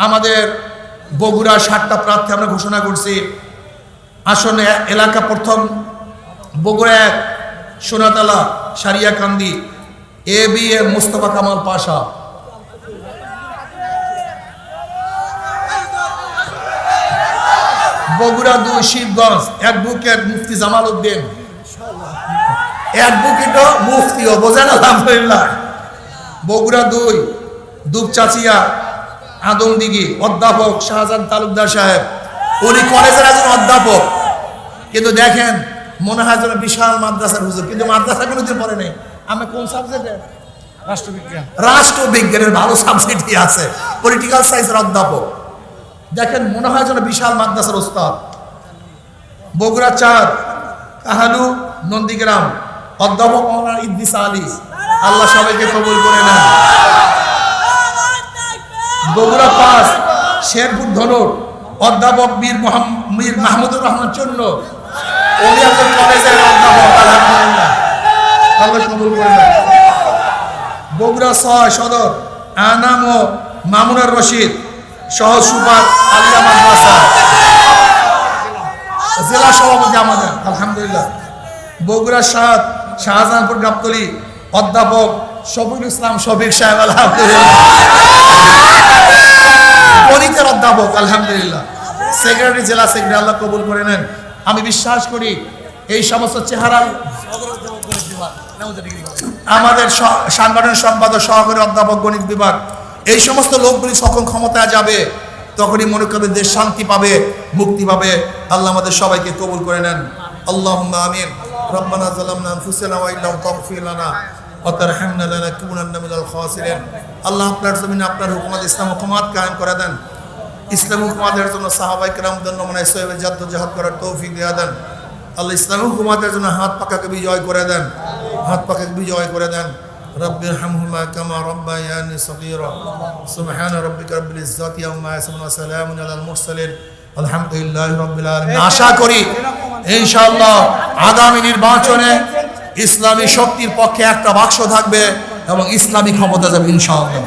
আমাদের বগুড়া সাতটা প্রার্থী আমরা ঘোষণা করছি। আসনে এলাকা প্রথম বগুড়া এক, Sonatala, Sariakandi, A, B, A, Mustafa Kamal Pasha. Bogura দুই, শিবগঞ্জ এক অ্যাডভোকেট মুফতি জামাল উদ্দিন। এক অ্যাডভোকেটও মুফতিও, বোঝেন আলহামদুলিল্লাহ। বগুড়া দুই, দুপচাচিয়া আদমদিঘি অধ্যাপক শাহজাহান তালুকদার সাহেব। উনি কলেজের একজন অধ্যাপক। কিন্তু দেখেন মনে হয় যেন বিশাল মাদ্রাসার হুজুর। কিন্তু মাদ্রাসা কোনোদিন পড়ে নেই। আমি কোন সাবজেক্টে রাষ্ট্রবিজ্ঞান। রাষ্ট্রবিজ্ঞানের ভালো সাবজেক্টই আছে। পলিটিক্যাল সায়েন্সের অধ্যাপক। দেখেন মনে হয় যেন বিশাল মাদ্রাসার বগুড়া চার কাহালু নন্দীগ্রাম। অধ্যাপক মৌলানা ইদ্দিস আলী। আল্লাহ সবাইকে কবুল করে নেন। বগুড়া পাঁচ শেরপুর ধনুর অধ্যাপক মীর মীর মাহমুদুর রহমান উনি একজন কলেজের অধ্যাপক আলহামদুলিল্লাহ। আল্লাহ কবুল করে বগুড়া ছয় সদর আনাম ও মামুনার রশিদ সহ সুপার আলিয়া মাদ্রাসা। জেলা সভাপতি আমাদের আলহামদুলিল্লাহ। বগুড়া সাত শাহজাহানপুর গাবতলি অধ্যাপক শফিকুল ইসলাম শফিক সাহেব আলহামদুলিল্লাহ। অধ্যাপক আলহামদুলিল্লাহ। সেক্রেটারি জেলা সেক্রেটারি আল্লাহ কবুল করে নেন। আমি বিশ্বাস করি, এই সমস্ত চেহারা আমাদের সাংগঠনিক সম্পাদক, সহকারী অধ্যাপক, গণিত বিভাগ, এই সমস্ত লোকগুলি যখন ক্ষমতায় যাবে, তখনই মনে করবে দেশ শান্তি পাবে, মুক্তি পাবে। আল্লাহ আমাদের সবাইকে কবুল করে নেন। আল্লাহ আমিন। রব্বানা জালামনা আনফুসানা ওয়া ইল্লাম তাগফির লানা ওয়া তারহামনা লানাকুনান্না মিনাল আল্লাহ আপনার জমিনে আপনার হুকুমত ইসলাম হুকুমাত কায়েম করে দেন। ইসলাম হুকুমাতের জন্য সাহাবাই কেরামদের নমনায় সোহেবের জাদ্দ জাহাদ করার তৌফিক দেয়া দেন আল্লাহ ইসলাম হুকুমাতের জন্য হাত পাকাকে বিজয় করে দেন হাত পাকাকে বিজয় করে দেন رب ارحمهما كما ربياني صغيرا سبحان ربك رب العزة عما يصفون وسلام على المرسلين الحمد لله رب العالمين আশা করি ইনশাআল্লাহ আগামী নির্বাচনে ইসলামী শক্তির পক্ষে একটা বাক্স থাকবে এবং ইসলামী ক্ষমতা যাবে ইনশাআল্লাহ